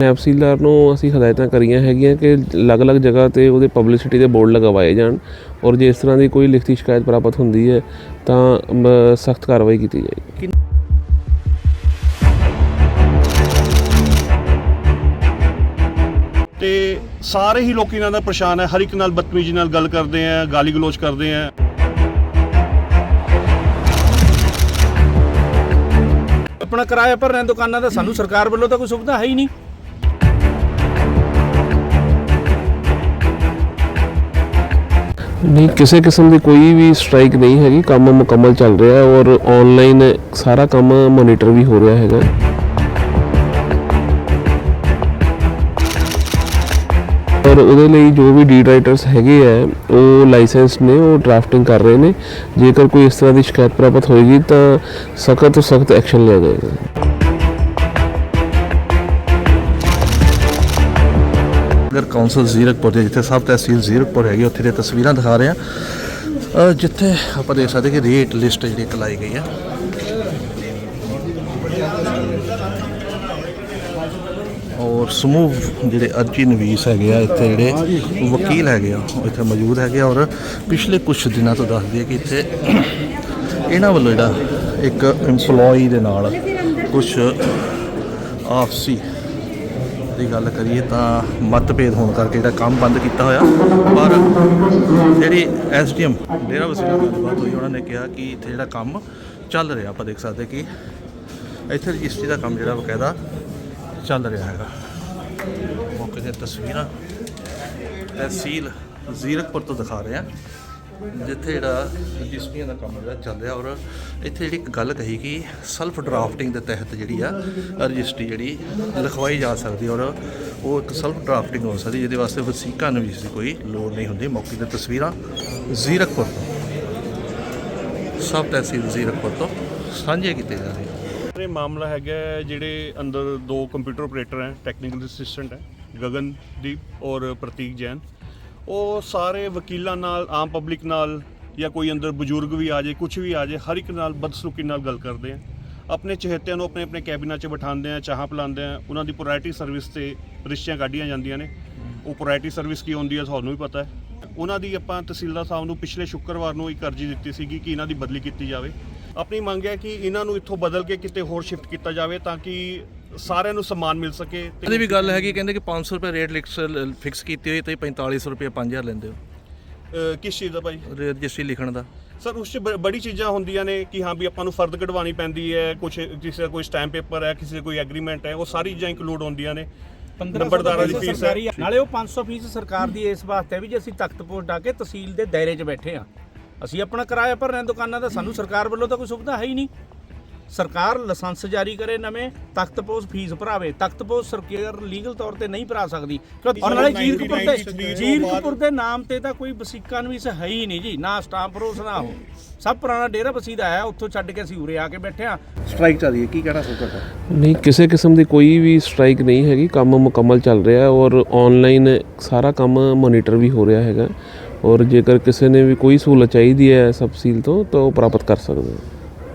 ਤਹਿਸੀਲਦਾਰ ਨੂੰ ਅਸੀਂ ਹਦਾਇਤਾਂ ਕਰੀਆਂ ਹੈਗੀਆਂ ਕਿ ਅਲੱਗ-ਅਲੱਗ ਜਗ੍ਹਾ ਤੇ ਉਹਦੇ ਪਬਲਿਸਿਟੀ ਦੇ ਬੋਰਡ ਲਗਵਾਏ ਜਾਣ ਔਰ ਜੇ ਇਸ ਤਰ੍ਹਾਂ ਦੀ ਕੋਈ ਲਿਖਤੀ ਸ਼ਿਕਾਇਤ ਪ੍ਰਾਪਤ ਹੁੰਦੀ ਹੈ ਤਾਂ ਸਖਤ ਕਾਰਵਾਈ ਕੀਤੀ ਜਾਏਗੀ। ਤੇ ਸਾਰੇ ਹੀ ਲੋਕੀ ਇਹਨਾਂ ਦਾ ਪਰੇਸ਼ਾਨ ਹੈ ਹਰ ਇੱਕ ਨਾਲ ਬਦਤਮੀਜ਼ੀ ਨਾਲ ਗੱਲ ਕਰਦੇ ਆ ਗਾਲੀ ਗਲੋਚ ਕਰਦੇ ਆ। ਆਪਣਾ ਕਿਰਾਇਆ ਭਰ ਰਹੇ ਦੁਕਾਨਾਂ ਦਾ ਸਾਨੂੰ ਸਰਕਾਰ ਵੱਲੋਂ ਤਾਂ ਕੋਈ ਸੁਵਿਧਾ ਹੈ ਹੀ ਨਹੀਂ। ਨਹੀਂ, ਕਿਸੇ ਕਿਸਮ ਦੀ ਕੋਈ ਵੀ ਸਟ੍ਰਾਈਕ ਨਹੀਂ ਹੈਗੀ, ਕੰਮ ਮੁਕੰਮਲ ਚੱਲ ਰਿਹਾ ਹੈ ਔਰ ਆਨਲਾਈਨ ਸਾਰਾ ਕੰਮ ਮੋਨੀਟਰ ਵੀ ਹੋ ਰਿਹਾ ਹੈਗਾ। ਔਰ ਉਹਦੇ ਲਈ ਜੋ ਵੀ ਡੀਡ ਰਾਈਟਰਸ ਹੈਗੇ ਆ ਉਹ ਲਾਇਸੈਂਸ ਨੇ, ਉਹ ਡਰਾਫਟਿੰਗ ਕਰ ਰਹੇ ਨੇ। ਜੇਕਰ ਕੋਈ ਇਸ ਤਰ੍ਹਾਂ ਦੀ ਸ਼ਿਕਾਇਤ ਪ੍ਰਾਪਤ ਹੋਏਗੀ ਤਾਂ ਸਖਤ ਤੋਂ ਸਖਤ ਐਕਸ਼ਨ ਲਿਆ ਜਾਏਗਾ। ਨਗਰ ਕੌਂਸਲ ਜ਼ੀਰਕਪੁਰ ਦੇ, ਜਿੱਥੇ ਸਬ ਤਹਿਸੀਲ ਜ਼ੀਰਕਪੁਰ ਹੈਗੀ, ਉੱਥੇ ਦੀਆਂ ਤਸਵੀਰਾਂ ਦਿਖਾ ਰਹੇ ਆ ਜਿੱਥੇ ਆਪਾਂ ਦੇਖ ਸਕਦੇ ਕਿ ਰੇਟ ਲਿਸਟ ਜਿਹੜੀ ਕਲਾਈ ਗਈ ਆ ਔਰ ਸਮੂਹ ਜਿਹੜੇ ਅਰਜੀ ਨਵੀਸ ਹੈਗੇ ਆ, ਇੱਥੇ ਜਿਹੜੇ ਵਕੀਲ ਹੈਗੇ ਆ, ਉਹ ਇੱਥੇ ਮੌਜੂਦ ਹੈਗੇ ਆ। ਔਰ ਪਿਛਲੇ ਕੁਝ ਦਿਨਾਂ ਤੋਂ ਦੱਸਦੀ ਹੈ ਕਿ ਇੱਥੇ ਇਹਨਾਂ ਵੱਲੋਂ ਜਿਹੜਾ ਇੱਕ EMPLOYEE ਦੇ ਨਾਲ ਕੁਝ ਆਪਸੀ ਦੀ ਗੱਲ ਕਰੀਏ ਤਾਂ ਮਤਭੇਦ ਹੋਣ ਕਰਕੇ ਜਿਹੜਾ ਕੰਮ ਬੰਦ ਕੀਤਾ ਹੋਇਆ, ਪਰ ਜਿਹੜੀ ਐਸਡੀਐਮ ਡੇਰਾ ਵਸੀਲਾ ਨਾਲ ਗੱਲਬਾਤ ਹੋਈ, ਉਹਨਾਂ ਨੇ ਕਿਹਾ ਕਿ ਇੱਥੇ ਜਿਹੜਾ ਕੰਮ ਚੱਲ ਰਿਹਾ, ਆਪਾਂ ਦੇਖ ਸਕਦੇ ਕਿ ਇੱਥੇ ਰਜਿਸਟਰੀ ਦਾ ਕੰਮ ਜਿਹੜਾ ਬਕਾਇਦਾ ਚੱਲ ਰਿਹਾ ਹੈਗਾ। ਮੌਕੇ ਦੀਆਂ ਤਸਵੀਰਾਂ ਤਹਿਸੀਲ ਜ਼ੀਰਕਪੁਰ ਤੋਂ ਦਿਖਾ ਰਹੇ ਆ ਜਿੱਥੇ ਜਿਹੜਾ ਰਜਿਸਟਰੀਆਂ ਦਾ ਕੰਮ ਜਿਹੜਾ ਚੱਲ ਰਿਹਾ ਔਰ ਇੱਥੇ ਜਿਹੜੀ ਇੱਕ ਗੱਲ ਕਹੀ ਕਿ ਸੈਲਫ ਡਰਾਫਟਿੰਗ ਦੇ ਤਹਿਤ ਜਿਹੜੀ ਆ ਰਜਿਸਟਰੀ ਜਿਹੜੀ ਲਿਖਵਾਈ ਜਾ ਸਕਦੀ ਔਰ ਉਹ ਇੱਕ ਸੈਲਫ ਡਰਾਫਟਿੰਗ ਹੋ ਸਕਦੀ ਜਿਹਦੇ ਵਾਸਤੇ ਵਸੀਕਾ ਨੂੰ ਵੀ ਕੋਈ ਲੋੜ ਨਹੀਂ ਹੁੰਦੀ। ਮੌਕੇ ਦੀਆਂ ਤਸਵੀਰਾਂ ਜ਼ੀਰਕਪੁਰ ਤੋਂ। ਸਬ ਤਹਿਸੀਲ ਜ਼ੀਰਕਪੁਰ ਤੋਂ ਸਾਂਝੇ ਕੀਤੇ ਜਾ ਰਹੇ ਇਹ ਮਾਮਲਾ ਹੈਗਾ ਜਿਹੜੇ ਅੰਦਰ ਦੋ ਕੰਪਿਊਟਰ ਆਪਰੇਟਰ ਹੈ ਟੈਕਨੀਕਲ ਅਸਿਸਟੈਂਟ ਹੈ, ਗਗਨਦੀਪ ਔਰ ਪ੍ਰਤੀਕ ਜੈਨ। ਉਹ ਸਾਰੇ ਵਕੀਲਾਂ ਨਾਲ, ਆਮ ਪਬਲਿਕ ਨਾਲ ਜਾਂ ਕੋਈ ਅੰਦਰ ਬਜ਼ੁਰਗ ਵੀ ਆ ਜਾਏ ਕੁਝ ਵੀ ਆ ਜਾਏ ਹਰ ਇੱਕ ਨਾਲ ਬਦਸਲੂਕੀ ਨਾਲ ਗੱਲ ਕਰਦੇ ਆ। ਆਪਣੇ ਚਹੇਤਿਆਂ ਨੂੰ ਆਪਣੇ ਆਪਣੇ ਕੈਬਿਨਾਂ 'ਚ ਬਿਠਾਉਂਦੇ ਆ, ਚਾਹਾਂ ਪਿਲਾਉਂਦੇ ਆ। ਉਹਨਾਂ ਦੀ ਪ੍ਰਾਇੋਰਟੀ ਸਰਵਿਸ ਤੇ ਰਿਸ਼ਤੀਆਂ ਕੱਢੀਆਂ ਜਾਂਦੀਆਂ ਨੇ। ਉਹ ਪ੍ਰਾਇੋਰਟੀ ਸਰਵਿਸ ਕੀ ਹੁੰਦੀ ਹੈ ਤੁਹਾਨੂੰ ਵੀ ਪਤਾ ਹੈ। ਉਹਨਾਂ ਦੀ ਆਪਾਂ ਤਹਿਸੀਲਦਾਰ ਸਾਹਿਬ ਨੂੰ ਪਿਛਲੇ ਸ਼ੁੱਕਰਵਾਰ ਨੂੰ ਇੱਕ ਅਰਜੀ ਦਿੱਤੀ ਸੀਗੀ ਕਿ ਇਹਨਾਂ ਦੀ ਬਦਲੀ ਕੀਤੀ ਜਾਵੇ। ਆਪਣੀ ਮੰਗ ਹੈ ਕਿ ਇਹਨਾਂ ਨੂੰ ਇੱਥੋਂ ਬਦਲ ਕੇ ਕਿਤੇ ਹੋਰ ਸ਼ਿਫਟ ਕੀਤਾ ਜਾਵੇ ਤਾਂ ਕਿ ਸਾਰਿਆਂ ਨੂੰ ਸਨਮਾਨ ਮਿਲ ਸਕੇ ਇਹਦੀ ਵੀ ਗੱਲ ਹੈਗੀ ਕਹਿੰਦੇ ਕਿ 500 ਰੁਪਏ ਰੇਟ ਫਿਕਸ ਕੀਤੀ ਹੋਈ ਤੇ 4500 ਰੁਪਏ 5000 ਲੈਂਦੇ ਹੋ। ਕਿਸ ਚੀਜ਼ ਦਾ ਭਾਈ? ਰਜਿਸਟਰੀ ਲਿਖਣ ਦਾ। ਸਰ ਉਸ 'ਚ ਬੜੀ ਚੀਜ਼ਾਂ ਹੁੰਦੀਆਂ ਨੇ ਕਿ ਹਾਂ ਵੀ ਆਪਾਂ ਨੂੰ ਫਰਦ ਕਢਵਾਉਣੀ ਪੈਂਦੀ ਹੈ ਕੁਝ ਕਿਸੇ ਦਾ ਕੋਈ ਸਟੈਂਪ ਪੇਪਰ ਹੈ ਕਿਸੇ ਦਾ ਕੋਈ ਐਗਰੀਮੈਂਟ ਹੈ ਉਹ ਸਾਰੀ ਚੀਜ਼ਾਂ ਇੰਕਲੂਡ ਹੁੰਦੀਆਂ ਨੇ। ਨੰਬਰਦਾਰਾਂ ਦੀ ਫੀਸ ਹੈ। ਨਾਲੇ ਉਹ 500 ਫੀਸ ਸਰਕਾਰ ਦੀ ਇਸ ਵਾਸਤੇ ਹੈ ਵੀ ਜੇ ਅਸੀਂ ਤਖਤ ਪੋਸਟ ਡਾ ਕੇ ਤਹਿਸੀਲ ਦੇ ਦਾਇਰੇ 'ਚ ਬੈਠੇ ਆ ਅਸੀਂ ਆਪਣਾ ਕਿਰਾਇਆ ਭਰ ਰਹੇ ਦੁਕਾਨਾਂ ਦਾ ਸਾਨੂੰ ਸਰਕਾਰ ਵੱਲੋਂ ਤਾਂ ਕੋਈ ਸੁਵਿਧਾ ਹੈ ਹੀ ਨਹੀਂ। ਸਰਕਾਰ ਲਾਇਸੈਂਸ ਜਾਰੀ ਕਰੇ ਨਵੇਂ ਤਖਤ ਪੋਸਟ ਫੀਸ ਭਰਾਵੇ। ਤਖਤ ਪੋਸਟ ਸਰਕਾਰ ਲੀਗਲ ਤੌਰ ਤੇ ਨਹੀਂ ਭਰਾ ਸਕਦੀ। ਔਰ ਨਾਲੇ ਜੀਰਕਪੁਰ ਦੇ ਜੀਰਕਪੁਰ ਦੇ ਨਾਮ ਤੇ ਤਾਂ ਕੋਈ ਵਸੀਕਾ ਨਵੀਸ ਹੈ ਹੀ ਨਹੀਂ ਜੀ। ਨਾ ਸਟਾਂਪ ਰੋਸ ਨਾ ਹੋ ਸਭ ਪੁਰਾਣਾ ਡੇਰਾ ਬਸੀਦਾ ਹੈ ਉੱਥੋਂ ਛੱਡ ਕੇ ਅਸੀਂ ਉਰੇ ਆ ਕੇ ਬੈਠੇ ਆ ਸਟ੍ਰਾਈਕ ਚੱਲ ਰਹੀ ਹੈ। ਕੀ ਕਹਿਣਾ ਸੋ ਤੁਹਾਡਾ? ਨਹੀਂ ਕਿਸੇ ਕਿਸਮ ਦੀ ਕੋਈ ਵੀ ਸਟ੍ਰਾਈਕ ਨਹੀਂ ਹੈਗੀ। ਕੰਮ ਮੁਕੰਮਲ ਚੱਲ ਰਿਹਾ ਹੈ ਔਰ ਆਨਲਾਈਨ ਸਾਰਾ ਕੰਮ ਮੋਨੀਟਰ ਵੀ ਹੋ ਰਿਹਾ ਹੈਗਾ। ਔਰ ਜੇਕਰ ਕਿਸੇ ਨੇ ਵੀ ਕੋਈ ਸਹੂਲਤ ਚਾਹੀਦੀ ਹੈ ਸਬਸੀਲ ਤੋਂ ਤਾਂ ਉਹ ਪ੍ਰਾਪਤ ਕਰ ਸਕਦੇ ਹੋ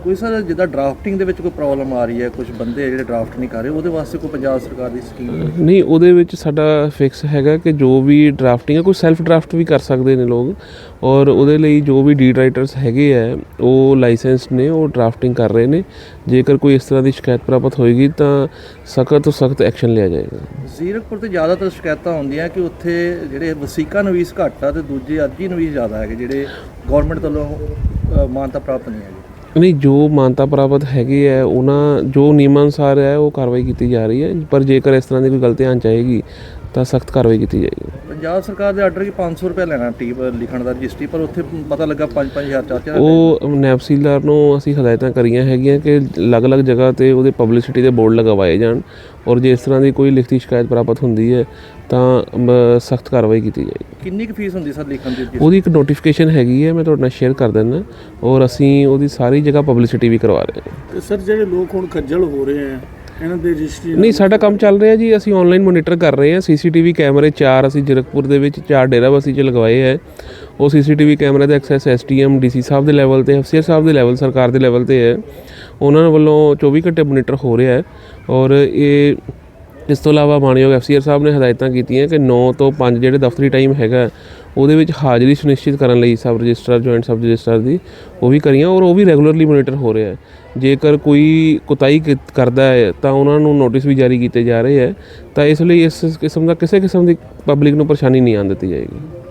ਕੋਈ ਸਰ ਜਿੱਦਾਂ ਡਰਾਫਟਿੰਗ ਦੇ ਵਿੱਚ ਕੋਈ ਪ੍ਰੋਬਲਮ ਆ ਰਹੀ ਹੈ ਕੁਝ ਬੰਦੇ ਜਿਹੜੇ ਡਰਾਫਟ ਨਹੀਂ ਕਰ ਰਹੇ ਉਹਦੇ ਵਾਸਤੇ ਕੋਈ ਪੰਜਾਬ ਸਰਕਾਰ ਦੀ ਸਕੀਮ ਨਹੀਂ ਉਹਦੇ ਵਿੱਚ ਸਾਡਾ ਫਿਕਸ ਹੈਗਾ ਕਿ ਜੋ ਵੀ ਡਰਾਫਟਿੰਗ ਹੈ ਕੋਈ ਸੈਲਫ ਡਰਾਫਟ ਵੀ ਕਰ ਸਕਦੇ ਨੇ ਲੋਕ ਔਰ ਉਹਦੇ ਲਈ ਜੋ ਵੀ ਡੀਡ ਰਾਈਟਰਸ ਹੈਗੇ ਆ ਉਹ ਲਾਇਸੈਂਸ ਨੇ ਉਹ ਡਰਾਫਟਿੰਗ ਕਰ ਰਹੇ ਨੇ। ਜੇਕਰ ਕੋਈ ਇਸ ਤਰ੍ਹਾਂ ਦੀ ਸ਼ਿਕਾਇਤ ਪ੍ਰਾਪਤ ਹੋਏਗੀ ਤਾਂ ਸਖਤ ਤੋਂ ਸਖਤ ਐਕਸ਼ਨ ਲਿਆ ਜਾਏਗਾ। ਜ਼ੀਰਕਪੁਰ ਤੇ ਜ਼ਿਆਦਾਤਰ ਸ਼ਿਕਾਇਤਾਂ ਹੁੰਦੀਆਂ ਕਿ ਉੱਥੇ ਜਿਹੜੇ ਵਸੀਕਾ ਨਵੀਸ ਘੱਟ ਆ ਤੇ ਦੂਜੇ ਅਰਜੀ ਨਵੀਸ ਜ਼ਿਆਦਾ ਹੈਗੇ ਜਿਹੜੇ ਗਵਰਨਮੈਂਟ ਵੱਲੋਂ ਮਾਨਤਾ ਪ੍ਰਾਪਤ ਨਹੀਂ ਹੈਗੇ। ਨਹੀਂ, ਜੋ ਮਾਨਤਾ ਪ੍ਰਾਪਤ ਹੈਗੇ ਹੈ, ਉਹਨਾਂ, ਜੋ ਨਿਯਮ ਅਨੁਸਾਰ ਹੈ, ਉਹ ਕਾਰਵਾਈ ਕੀਤੀ ਜਾ ਰਹੀ ਹੈ। ਪਰ ਜੇਕਰ ਇਸ ਤਰ੍ਹਾਂ ਦੀ ਕੋਈ ਗਲਤੀ ਧਿਆਨ ਚ ਆਏਗੀ ਤਾਂ ਸਖਤ ਕਾਰਵਾਈ ਕੀਤੀ ਜਾਏਗੀ। ਪੰਜਾਬ ਸਰਕਾਰ ਦੇ ਆਰਡਰ ਕਿ 500 ਰੁਪਏ ਲੈਣਾ ਟੀਪ ਲਿਖਣ ਦਾ ਰਜਿਸਟਰੀ ਪਰ ਉੱਥੇ ਪਤਾ ਲੱਗਾ 5-5000 ਚਾਰ ਉਹ ਨੈਪਸੀਲਦਾਰ ਨੂੰ ਅਸੀਂ ਹਦਾਇਤਾਂ ਕਰੀਆਂ ਹੈਗੀਆਂ ਕਿ ਅਲੱਗ-ਅਲੱਗ ਜਗ੍ਹਾ ਤੇ ਉਹਦੇ ਪਬਲਿਸਿਟੀ ਦੇ ਬੋਰਡ ਲਗਵਾਏ ਜਾਣ ਔਰ ਜੇ ਇਸ ਤਰ੍ਹਾਂ ਦੀ ਕੋਈ ਲਿਖਤੀ ਸ਼ਿਕਾਇਤ ਪ੍ਰਾਪਤ ਹੁੰਦੀ ਹੈ ਤਾਂ ਸਖਤ ਕਾਰਵਾਈ ਕੀਤੀ ਜਾਏਗੀ। ਕਿੰਨੀ ਕੁ ਫੀਸ ਹੁੰਦੀ ਸਰ ਲਿਖਣ ਦੀ ਉਹਦੀ ਇੱਕ ਨੋਟੀਫਿਕੇਸ਼ਨ ਹੈਗੀ ਹੈ ਮੈਂ ਤੁਹਾਡੇ ਨਾਲ ਸ਼ੇਅਰ ਕਰ ਦਿੰਦਾ ਔਰ ਅਸੀਂ ਉਹਦੀ ਸਾਰੀ ਜਗ੍ਹਾ ਪਬਲਿਸਿਟੀ ਵੀ ਕਰਵਾ ਰਹੇ ਹਾਂ। ਸਰ ਜਿਹੜੇ ਲੋਕ ਹੁਣ ਖੱਜਲ ਹੋ ਰਹੇ ਆ ਇਹਨਾਂ ਦੇ ਰਜਿਸਟਰੀ ਨਹੀਂ ਸਾਡਾ ਕੰਮ ਚੱਲ ਰਿਹਾ ਜੀ ਅਸੀਂ ਆਨਲਾਈਨ ਮੋਨੀਟਰ ਕਰ ਰਹੇ ਹਾਂ। ਸੀਸੀਟੀਵੀ ਕੈਮਰੇ ਚਾਰ ਅਸੀਂ ਜਰਕਪੁਰ ਦੇ ਵਿੱਚ ਚਾਰ ਡੇਰਾਬੱਸੀ 'ਚ ਲਗਵਾਏ ਹੈ। ਉਹ ਸੀਸੀਟੀਵੀ ਕੈਮਰੇ ਦਾ ਐਕਸੈਸ ਐਸਟੀਐਮ ਡੀਸੀ ਸਾਹਿਬ ਦੇ ਲੈਵਲ ਤੇ ਅਫਸਰ ਸਾਹਿਬ ਦੇ ਲੈਵਲ ਸਰਕਾਰ ਦੇ ਲੈਵਲ ਤੇ ਹੈ। ਉਹਨਾਂ ਵੱਲੋਂ 24 ਘੰਟੇ ਮੋਨੀਟਰ ਹੋ ਰਿਹਾ ਹੈ। ਔਰ ਇਹ ਇਸ ਤੋਂ ਇਲਾਵਾ ਮਾਨਯੋਗ ਐਫਸੀਆਰ ਸਾਹਿਬ ਨੇ ਹਦਾਇਤਾਂ ਕੀਤੀਆਂ ਕਿ 9 ਤੋਂ 5 ਜਿਹੜੇ ਦਫ਼ਤਰੀ ਟਾਈਮ ਹੈਗਾ ਉਹਦੇ ਵਿੱਚ ਹਾਜ਼ਰੀ ਸੁਨਿਸ਼ਚਿਤ ਕਰਨ ਲਈ sub register joint sub registrar ਦੀ ਉਹ ਵੀ ਕਰੀਆਂ ਔਰ ਉਹ ਵੀ ਰੈਗੂਲਰਲੀ ਮੋਨੀਟਰ ਹੋ ਰਿਹਾ ਹੈ। ਜੇਕਰ ਕੋਈ ਕੁਤਾਈ ਕੀ- ਕਰਦਾ ਹੈ ਤਾਂ ਉਹਨਾਂ ਨੂੰ ਨੋਟਿਸ ਵੀ ਜਾਰੀ ਕੀਤੇ ਜਾ ਰਹੇ ਹੈ ਤਾਂ ਇਸ ਲਈ ਇਸ ਕਿਸਮ ਦਾ ਕਿਸੇ ਕਿਸਮ ਦੀ ਪਬਲਿਕ ਨੂੰ ਪਰੇਸ਼ਾਨੀ ਨਹੀਂ ਆਉਣ ਦਿੱਤੀ ਜਾਏਗੀ।